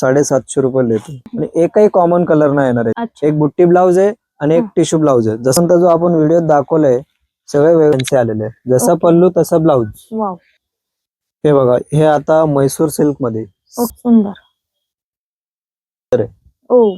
साडेसातशे रुपये देतो आणि एकही कॉमन कलर नाही येणार आहे. एक बुट्टी ब्लाऊज आहे आणि एक हं. टिश्यू ब्लाऊज आहे. जसं तर जो आपण व्हिडिओ दाखवलाय सगळे वेगळ्यांचे आलेले आहे जसा. पल्लू तसा ब्लाऊज वाव हे बघा हे आता म्हैसूर सिल्कमध्ये. ओ सुंदर. आहे. ओ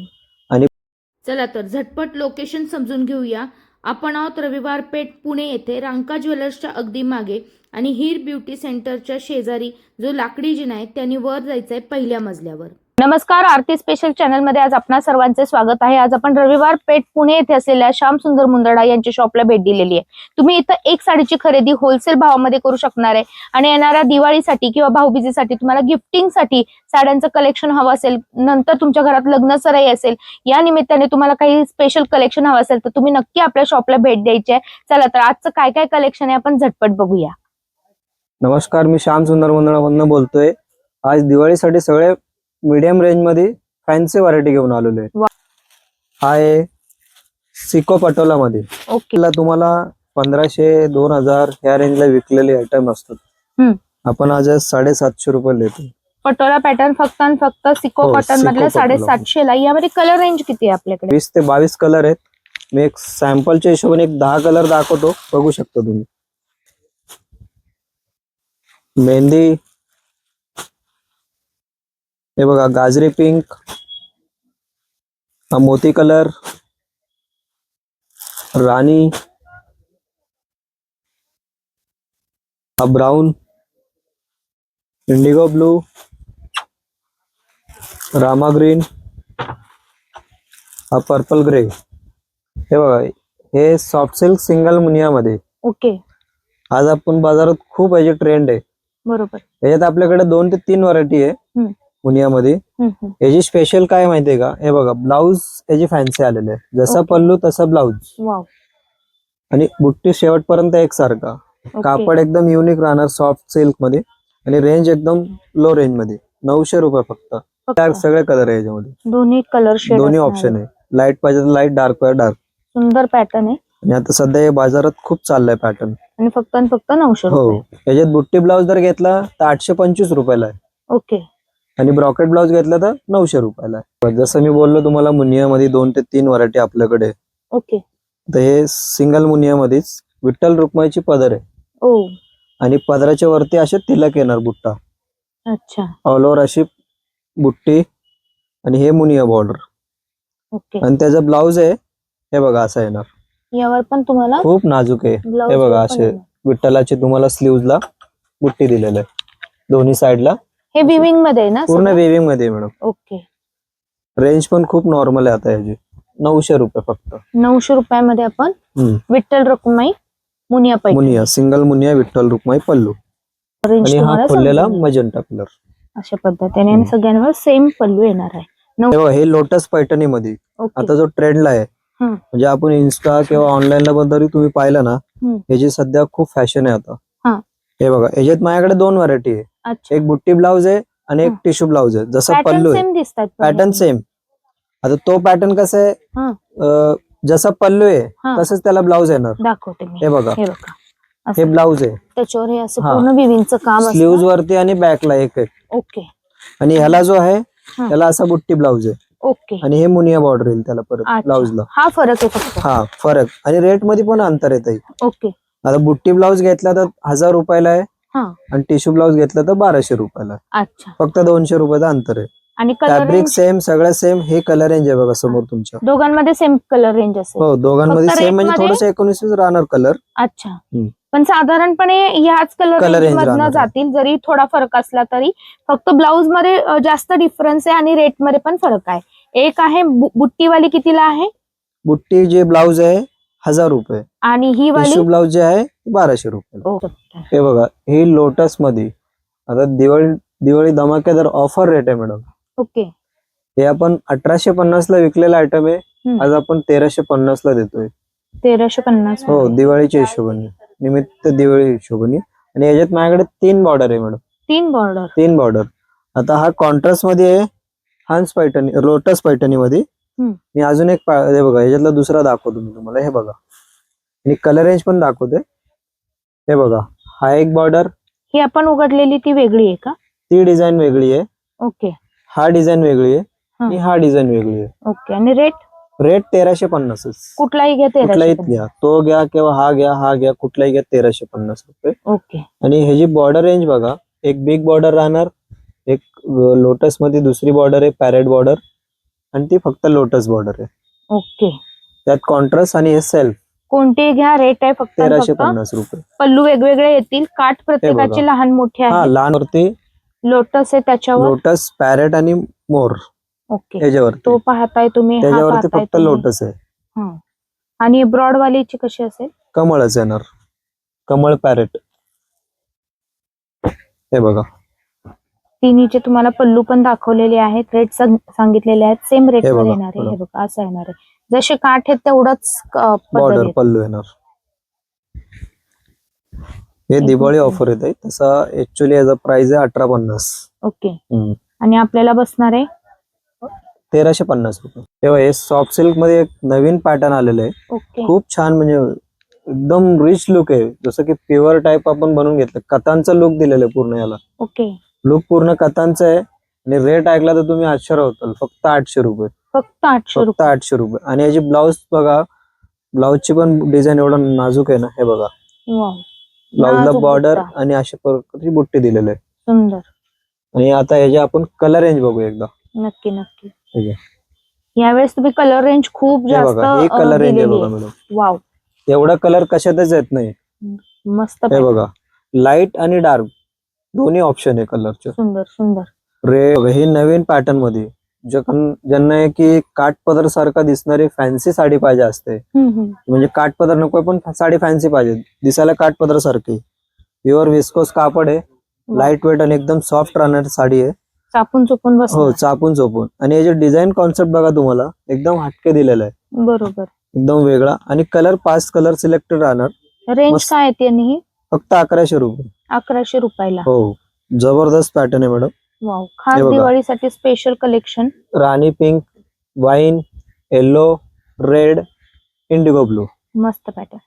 चला तर झटपट लोकेशन समजून घेऊया. आपण आहोत रविवार पेठ पुणे येथे रांका ज्वेलर्सच्या अगदी मागे आणि हीर ब्युटी सेंटरच्या शेजारी जो लाकडी जिना आहे त्यांनी वर जायचंय पहिल्या मजल्यावर. नमस्कार आरती स्पेशल चॅनलमध्ये आज आपणा सर्वांचे स्वागत आहे. आज आपण रविवार पेठ पुणे येथे असलेल्या श्याम सुंदर मुंदडा यांच्या शॉपला भेट दिलेली आहे. तुम्ही इथं एक साडीची खरेदी होलसेल भावामध्ये करू शकणार आहे आणि येणाऱ्या दिवाळीसाठी किंवा भाऊबीजेसाठी तुम्हाला गिफ्टिंगसाठी साड्यांचं कलेक्शन हवं असेल नंतर तुमच्या घरात लग्न सराई असेल या निमित्ताने तुम्हाला काही स्पेशल कलेक्शन हवं असेल तर तुम्ही नक्की आपल्या शॉपला भेट द्यायची आहे. चला तर आजचं काय काय कलेक्शन आहे आपण झटपट बघूया. नमस्कार मी श्याम सुंदर मंडळामधनं बोलतोय. आज दिवाळीसाठी सगळे मीडियम रेंजमध्ये फॅन्सी व्हरायटी घेऊन आलेलो आहे. वा. हा आहे सिको पटोला मध्ये ओके. तुम्हाला पंधराशे दोन हजार या रेंजला विकलेले आयटम असतात. हम्म. आपण आज साडेसातशे रुपये देतो. पटोला पॅटर्न फक्त आणि फक्त सिको हो, कॉटन सिको मधल्या. साडेसातशे ला. यामध्ये कलर रेंज किती आहे आपल्याकडे? वीस ते बावीस कलर आहेत. मी एक सॅम्पलच्या हिशोबाने एक दहा कलर दाखवतो. बघू शकता तुम्ही. मेहंदी हे बघा गाजरी पिंक हा मोती कलर राणी हा brown indigo blue Rama green हा पर्पल ग्रे हे बघा हे सॉफ्ट सिल्क सिंगल मुनियामध्ये. ओके. आज आपण बाजारात खूप याची ट्रेंड आहे. बरोबर. याच्यात आपल्याकडे दोन ते तीन व्हरायटी आहे. हम्म. हम्म. याची स्पेशल काय माहितीये का? हे बघा ब्लाऊज याची फॅन्सी आलेले आहे जसा. पल्लू तसा ब्लाऊज आणि बुट्टी शेवटपर्यंत एकसारखा. कापड एकदम युनिक राहणार सॉफ्ट सिल्कमध्ये आणि रेंज एकदम लो रेंजमध्ये. नऊशे रुपये फक्त. त्या सगळे कलर आहे याच्यामध्ये. दोन्ही कलर दोन्ही ऑप्शन आहे. लाइट पाहिजे तर लाइट डार्क पाहिजे डार्क सुंदर पॅटर्न आहे. आणि आता सध्या हे बाजारात खूप चाललाय पॅटर्न आणि फक्त आणि फक्त नऊशे हो. याच्यात बुट्टी ब्लाऊज जर घेतला तर आठशे पंचवीस रुपयाला आहे. ओके आणि ब्रॉकेट ब्लाऊज घेतला तर नऊशे रुपयाला जसं मी बोललो तुम्हाला मुनियामध्ये दोन ते तीन व्हरायटी आपल्याकडे. ओके. तर हे सिंगल मुनियामध्येच विठ्ठल रुक्माईची पदर आहे. ओ. आणि पदराच्या वरती असे तिलक येणार बुट्टा. अच्छा. ऑल ओव्हर अशी बुट्टी आणि हे मुनिया बॉर्डर ओके. आणि त्याचा ब्लाऊज आहे हे बघा असा येणार. यावर पण तुम्हाला खूप नाजूक आहे. हे बघा असे विठ्ठलाचे तुम्हाला स्लीव्हजला बुट्टी दिलेलं दोन्ही साईडला हे विविंगमध्ये आहे ना पूर्ण सगळं? वेविंगमध्ये आहे मॅडम ओके रेंज पण खूप नॉर्मल आहे आता याची नऊशे रुपये फक्त नऊशे रुपयामध्ये आपण हम्म. विठ्ठल रकुमाई मुनिया पैकी मुनिया सिंगल मुनिया विठ्ठल रुक्माई पल्लू आणि हा तुम्हाला खोललेला. मजंटा कलर अशा पद्धतीने आणि. सगळ्यांवर सेम पल्लू येणार आहे हे लोटस पैठणी मध्ये ओके आता जो ट्रेंडला आहे हम्म. म्हणजे आपण इन्स्टा किंवा ऑनलाईन ला पण तरी तुम्ही पाहिलं ना हम्म. सध्या खूप फॅशन आहे आता हा. बघा याच्यात माझ्याकडे दोन व्हरायटी आहे. एक बुट्टी ब्लाऊज आहे आणि एक. टिश्यू ब्लाऊज आहे. जसं पल्लू आहे. पॅटर्न सेम आता तो पॅटर्न कसं आहे? हा. जसा पल्लू आहे. तसंच त्याला ब्लाऊज येणार. दाखवते हे बघा. हे. ब्लाऊज आहे. त्याच्यावर हे असं. पूर्ण विविंगचं काम स्लीव्ह असतं वरती आणि बॅकला एक एक. ओके. आणि ह्याला जो आहे. त्याला असा बुट्टी ब्लाऊज आहे. ओके. आणि हे मुनिया बॉर्डर येईल त्याला परत. ब्लाऊजला. हा फरक आहे फक्त. हा फरक. आणि रेटमध्ये पण अंतर येत ओके. आता बुट्टी ब्लाऊज घेतला तर हजार रुपयाला आहे. हा. आणि टिश्यू ब्लाऊज घेतला तर बाराशे रुपयाला आहे. अच्छा. फक्त दोनशे रुपयाचं अंतर आहे. आणि कलर फॅब्रिक सेम सगळं सेम हे कलर रेंज आहे बघा समोर तुमच्या. दोघांमध्ये सेम कलर रेंज असेल. हो दोघांमध्ये फक्त सेम म्हणजे rate मध्ये? थोडस एकोणीस राहणार कलर अच्छा. हम्म. पण साधारणपणे ह्याच कलर Color रेंज range मधनं राहणार. जातील. जरी थोडा फरक असला तरी फक्त ब्लाऊजमध्ये अ, जास्त डिफरन्स आहे आणि रेटमध्ये पण फरक आहे. एक आहे बु- बुट्टीवाली कितीला आहे? बुट्टी जे ब्लाऊज आहे हजार रुपये. आणि ही वाली? टिश्यू ब्लाऊज जे आहे बाराशे रुपये हे बघा हे लोटसमध्ये आता दिवाळी दिवाळी धमाकेदार ऑफर रेट आहे मॅडम ओके. हे आपण अठराशे पन्नास ला विकलेला आयटम आहे. हम्म. आज आपण तेराशे पन्नास ला देतोय. तेराशे पन्नास हो मध्ये. दिवाळीच्या हिशोबाने. निमित्त दिवाळी हिशोबाने. आणि याच्यात माझ्याकडे तीन बॉर्डर आहे मॅडम तीन बॉर्डर तीन बॉर्डर आता हा कॉन्ट्रास्टमध्ये आहे हंस पैठणी लोटस पैठणी मध्ये. मी अजून एक हे बघा याच्यातला दुसरा दाखवतो मी तुम्हाला हे बघा. आणि कलर रेंज पण दाखवते. हे बघा हा एक बॉर्डर ही आपण उघडलेली ती वेगळी आहे का? ती डिझाईन वेगळी आहे. ओके. हा डिझाईन वेगळी आहे. हा. आणि हा डिझाईन वेगळी आहे. ओके आणि रेट रेट तेराशे पन्नास कुठलाही घ्या कुठलाही घ्या. तो घ्या किंवा हा घ्या हा घ्या कुठलाही घ्या तेराशे पन्नास रुपये. ओके. आणि ह्याची बॉर्डर रेंज बघा एक बिग बॉर्डर राहणार एक लोटसमध्ये दुसरी बॉर्डर आहे पॅरेट बॉर्डर आणि ती फक्त लोटस बॉर्डर आहे. ओके. त्यात कॉन्ट्रास्ट आणि हे सेल्फ कोणते घ्या रेट आहे फक्त तेराशे फक्त पन्नास रुपये. पल्लू वेगवेगळे येतील. काठ प्रत्येकाचे. लहान मोठे हा आहे लहान वरती लोटस आहे त्याच्यावर. लोटस पॅरेट आणि मोर ओके. ह्याच्यावरती. तो पाहताय तुम्ही हा त्याच्यावरती पाहताय फक्त तुम्ही. लोटस आहे. हं. आणि ब्रॉड वालीची कशी असेल? कमळच येणार. कमळ पॅरेट हे बघा. तिन्हीचे तुम्हाला पल्लू पण दाखवलेले आहेत. रेट सांगितलेले आहेत. सेम रेट हे बघा, येणार आहे. हे बघा. बघा असं येणार आहे. जसे काठ आहेत तेवढंच अं, पदर बॉर्डर. पल्लू येणार. हे दिवाळी. ऑफर येत आहे तसा ऍक्च्युली याचा प्राइस आहे अठरा पन्नास. ओके. हम्म. आणि आपल्याला बसणार आहे? तेराशे पन्नास रुपये. तेव्हा हे सॉफ्ट सिल्कमध्ये एक नवीन पॅटर्न आलेलं आहे. ओके. खूप छान म्हणजे एकदम रिच लुक आहे. जसं की प्युअर टाईप आपण बनवून घेतलं. कथांचा लुक दिलेलं आहे पूर्ण याला. ओके. लुक पूर्ण कथांचा आहे. आणि रेट ऐकला तर तुम्ही आश्चर्य होताल. फक्त आठशे रुपये. फक्त आठशे फक्त रुपये. आठशे रुपये. आणि याची ब्लाऊज बघा ब्लाऊजची पण डिझाईन एवढं नाजूक आहे ना हे बघा. वाव. ब्लाऊजला नाजूक बॉर्डर बुट्टा. आणि अशा प्रकारची बुट्टी दिलेली आहे. सुंदर. आणि आता याचे आपण कलर रेंज बघू एकदा. नक्की नक्की. ठीक आहे. यावेळेस तुम्ही कलर रेंज खूप हे जास्त बघा हे अं, कलर रेंज आहे दिलेली बघा आहे. Madam wow. एवढा कलर कशातच येत नाही. मस्त हे. बघा. लाइट आणि डार्क दोन्ही ऑप्शन आहे कलरचे सुंदर सुंदर. रे हे नवीन पॅटर्नमध्ये ज्यांना आहे की काठपदर सारखा दिसणारी फॅन्सी साडी पाहिजे असते. म्हणजे काठपदर नको पण साडी फॅन्सी पाहिजे. दिसायला काठपदर सारखी. प्युअर विस्कोस कापड आहे. लाइट वेट आणि एकदम सॉफ्ट राहणारी साडी आहे. चापून चुपून हो बस चापून चोपून. आणि याचे डिझाईन कॉन्सेप्ट बघा तुम्हाला एकदम हटके दिलेला आहे. बरोबर. एकदम वेगळा. आणि कलर पाच कलर सिलेक्टेड राहणार रेंज. काय ही? फक्त अकराशे रुपये. अकराशे रुपयाला. हो जबरदस्त पॅटर्न आहे मॅडम वाव खास हे बघा. दिवाळीसाठी स्पेशल कलेक्शन राणी pink wine yellow red indigo blue मस्त पॅटर्न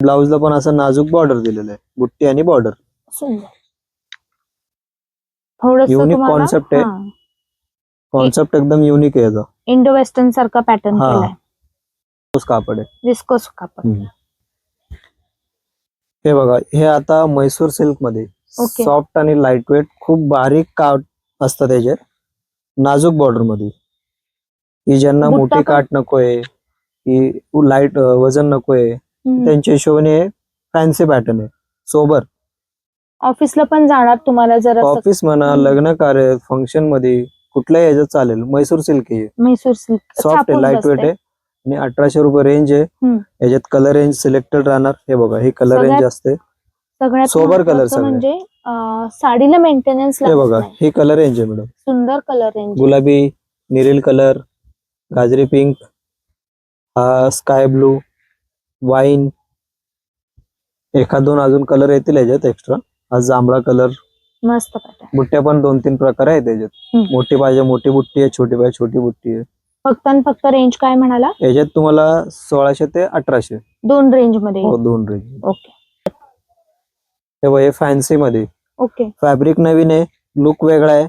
ब्लाऊजला पण असं नाजूक बॉर्डर दिलेलं आहे. बुट्टी आणि बॉर्डर सुंदर. थोडस Unique concept आहे. कॉन्सेप्ट एकदम युनिक आहे याचा. इंडो वेस्टर्न सारखा पॅटर्न हा. केलाय. तोच कापड आहे. विस्कोस कापड. हम्म. हे बघा हे आता म्हैसूर सिल्कमध्ये. सॉफ्ट आणि लाइट वेट खूप बारीक काठ असतात त्याचे नाजूक बॉर्डरमध्ये की ज्यांना बुट्टा मोठी पण? काठ नकोय की लाइट वजन नकोय हम्म. त्यांच्या हिशोबाने फॅन्सी पॅटर्न आहे सोबर ऑफिसला पण जाणार तुम्हाला जर असं ऑफिस म्हणा हम्म. लग्न कार्य फंक्शनमध्ये कुठल्याही ह्याच्यात चालेल म्हैसूर सिल्क आहे म्हैसूर सिल्क सॉफ्ट आहे लाइट वेट आहे आणि अठराशे रुपये रेंज आहे. हम्म. याच्यात कलर रेंज सिलेक्टेड राहणार. हे बघा हे कलर सगळ्यात रेंज असते. सगळ्यात sober color महत्त्वाचं सगळे. म्हणजे अं, साडीला मेंटेनन्स हे बघा हे कलर रेंज आहे मॅडम सुंदर कलर रेंज गुलाबी निरील कलर गाजरी पिंक हा स्काय ब्लू वाईन एखाद दोन अजून कलर येतील याच्यात एक्स्ट्रा हा जांभळा कलर मस्त बुट्ट्या पण दोन तीन प्रकार आहेत याच्यात. हम्म. मोठी पाहिजे मोठी बुट्टी आहे छोटी पाहिजे छोटी बुट्टी आहे. फक्त आणि फक्त रेंज काय म्हणाला? याच्यात तुम्हाला सोळाशे ते अठराशे. दोन रेंजमध्ये. हो दोन रेंज ओके. हे बघ, हे फॅन्सी मध्ये. ओके. फॅब्रिक नवीन आहे लुक वेगळा आहे.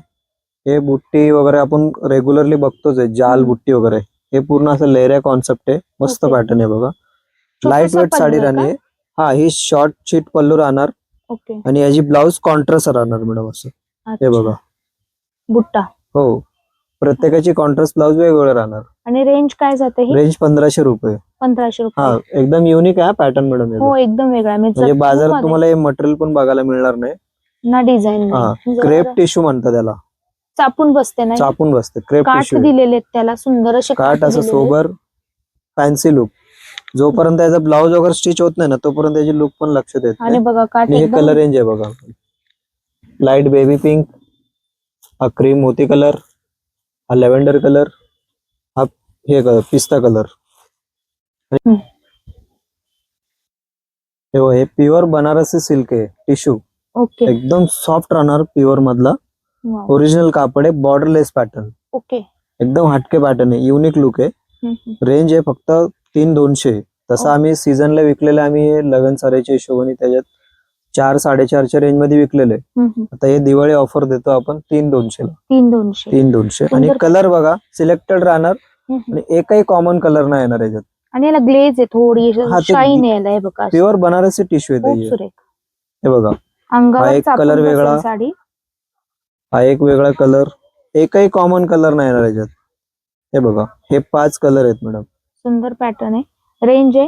हे बुट्टी वगैरे आपण रेग्युलरली बघतोच आहे जाल. बुट्टी वगैरे. हे पूर्ण असं लेऱ्या कॉन्सेप्ट आहे मस्त Okay. पॅटर्न आहे बघा. लाइट वेट साडी राहणार आहे. हा ही शॉर्ट शीट पल्लू राहणार. ओके. आणि याची ब्लाऊज कॉन्ट्रास्ट राहणार मॅडम असं. हे अच्छा. बघा. बुट्टा. हो. प्रत्येकाची कॉन्ट्रास्ट ब्लाऊज वेगवेगळं राहणार. आणि रेंज काय जाते ही? रेंज पंधराशे रुपये. पंधराशे हा रुपये एकदम युनिक आहे पॅटर्न मॅडम हो. एकदम वेगळा मी म्हणजे बाजारात तुम्हाला हे मटेरियल पण बघायला मिळणार नाही. ना डिझाईन हा, क्रेप टिश्यू म्हणतात त्याला चापून बसते नाही. चापून बसते क्रेप काठ टिश्यू दिलेले आहेत त्याला सुंदर असे काठ असं दिलेले आहेत. सोबर फॅन्सी लुक जोपर्यंत याचा ब्लाऊज वगैरे स्टिच होत नाही ना तोपर्यंत त्याची लुक पण लक्षात येत आणि नाही. बघा काठ आणि हे एकदम कलर रेंज आहे बघा. लाइट बेबी पिंक हा क्रीम मोती कलर हा लेव्हेंडर कलर हा हे पिस्ता कलर हम्म. हे हे प्युअर बनारसी सिल्क आहे टिश्यू ओके एकदम सॉफ्ट राहणार प्युअर मधला वाव. ओरिजिनल कापड आहे बॉर्डरलेस पॅटर्न ओके एकदम हटके पॅटर्न आहे युनिक लुक आहे हम्म, हम्म. रेंज आहे फक्त तीन दोनशे तसं. आम्ही सीझनला विकलेले आम्ही लग्न साऱ्याच्या हिशोबाने त्याच्यात चार साडेचारच्या रेंजमध्ये विकलेले. आता हे दिवाळी ऑफर देतो आपण तीन दोनशे ला तीन दोनशे. तीन दोनशे. आणि. कलर बघा सिलेक्टेड राहणार. आणि एकही कॉमन कलर नाही येणार याच्यात. आणि याला ग्लेज आहे थोडी हा, शाईन यायला हे बघा. प्युअर बनारसी टिश्यू सुरेख हे बघा. अंगावर एक बसेल वेगळा. साडी. हा एक वेगळा कलर एकही कॉमन कलर नाही येणार याच्यात. हे बघा. हे पाच कलर आहेत मॅडम सुंदर पॅटर्न आहे. रेंज आहे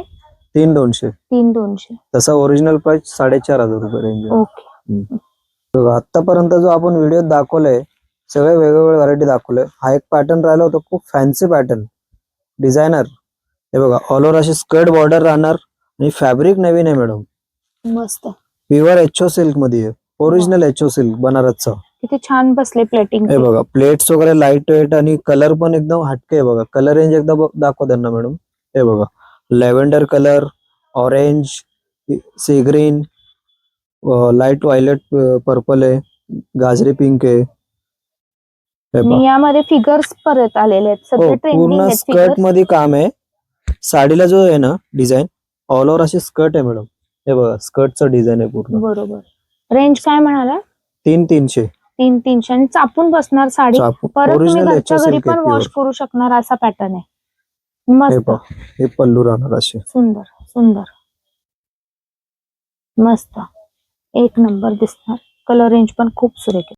तीन दोनशे. तीन दोनशे. तसा ओरिजिनल प्राइस साडेचार हजार रुपये रेंज आहे. ओके. बघा आतापर्यंत जो आपण व्हिडिओ दाखवलाय सगळे वेगवेगळे व्हरायटी दाखवले हा एक पॅटर्न राहिला होता खूप फॅन्सी पॅटर्न डिझायनर हे बघा ऑल ओव्हर अशी स्कर्ट बॉर्डर राहणार आणि फॅब्रिक नवीन आहे मॅडम मस्त. प्युअर एचओ सिल्कमध्ये ओरिजिनल एचओ सिल्क बनारसचा. किती छान बसले प्लेटिंग हे बघा प्लेट्स वगैरे लाइट वेट आणि कलर पण एकदम हटके आहे बघा. कलर रेंज एकदा बघ- दाखवा त्यांना मॅडम हे बघा. Lavender colour orange sea green light violet purple आहे गाजरी पिंक आहे. हे पहा. आणि यामध्ये फिगर्स परत आलेले आहेत. हो सगळे ट्रेंडिंग पूर्ण आहेत स्कर्ट figures. मध्ये काम आहे. साडीला जो आहे ना डिझाईन ऑल ओव्हर अशी स्कर्ट आहे मॅडम हे बघा स्कर्टचं डिझाईन आहे पूर्ण. बरोबर. रेंज काय म्हणाला? तीन तीनशे. तीन तीनशे. आणि चापून बसणार साडी. परत तुम्ही ओरिजिनल घरच्या घरी पण वॉश करू शकणार असा पॅटर्न आहे. मस्त. पहा हे पल्लू राहणार असे. सुंदर सुंदर. मस्त. एक नंबर दिसणार. कलर रेंज पण खूप सुरेख आहे.